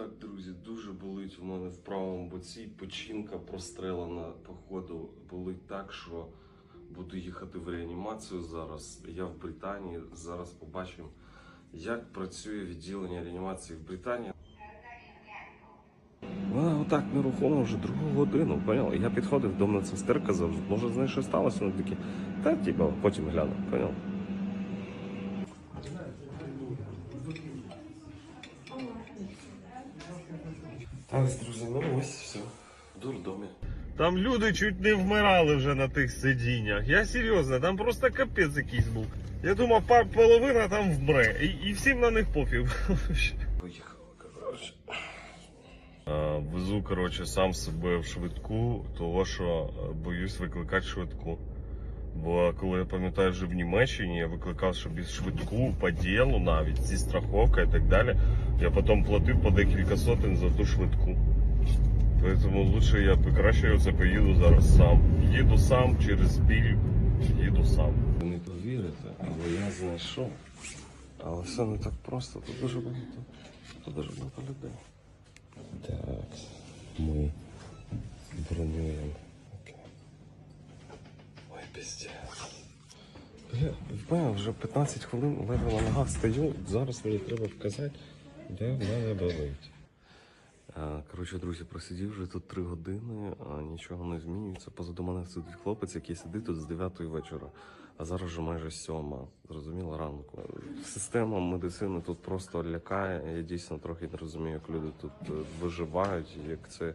Так, друзі, дуже болить у мене в правому боці. Печінка прострелена, походу, болить так, що буду їхати в реанімацію зараз. Я в Британії. Зараз побачимо, як працює відділення реанімації в Британії. Вона отак нерухомо вже другу годину, поняла? Я підходив до медсестер, казав, може, знаєш, що сталося? Вони такі, та типа, потім гляну, поняла? Так, друзі, ну ось все. Дурдомі. Там люди чуть не вмирали вже на тих сидіннях. Я серйозно, там просто капець якийсь був. Я думав, пар половина там вмре. І, і всім на них пофіг. Поїхали, коротше. А, Везу, коротше, сам себе в швидку, того що е, боюсь викликати швидку. Бо коли я пам'ятаю, вже в Німеччині я викликав собі швидку по ділу навіть зі страховкою і так далі. Я потім платив по декілька сотень за ту швидку. Тому лучше я краще це поїду зараз сам. Їду сам через біль, їду сам. Ви не повірите, але я знайшов. Але все не так просто. Тут дуже багато. Тут дуже багато людей. Так, ми бронюємо. Бля, вже 15 хвилин ледве на ногах стою. Зараз мені треба вказати, де в мене болить. Коротше, друзі, просидів вже тут 3 години, а нічого не змінюється. Позаду мене сидить хлопець, який сидить тут з 9 вечора, а зараз вже майже 7, зрозуміло, ранку. Система медицини тут просто лякає. Я дійсно трохи не розумію, як люди тут е, виживають, як це.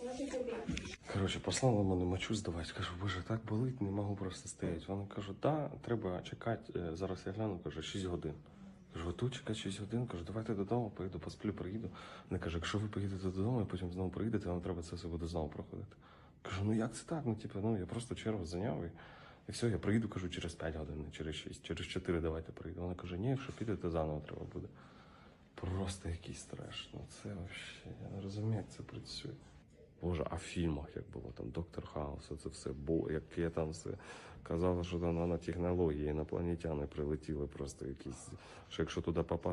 What is it? Коротше, послала мене мочу здавати. Кажу, боже, так болить, не можу просто стояти. Вона каже, да, треба чекати. Е, Зараз я гляну, каже, 6 годин. Кажу, ви чекати 6 годин. Кажу, давайте додому, поїду, посплю, приїду. Вона каже, якщо ви поїдете додому і потім знову приїдете, вам треба це все буде знову проходити. Кажу, ну як це так? Ну, типу, ну я просто чергу зайняв і, і все, я приїду, кажу, через 5 годин, через 6, через 4 давайте приїду. Вона каже, ні, якщо підете, заново треба буде. Просто якийсь треш. Ну це взагалі, я не розумію, як це працює. Боже, а в фільмах як було там Доктор Хаус, це все бо яке там все казали, що там нанотехнології, інопланетяни прилетіли просто якісь. Що якщо туди попасти.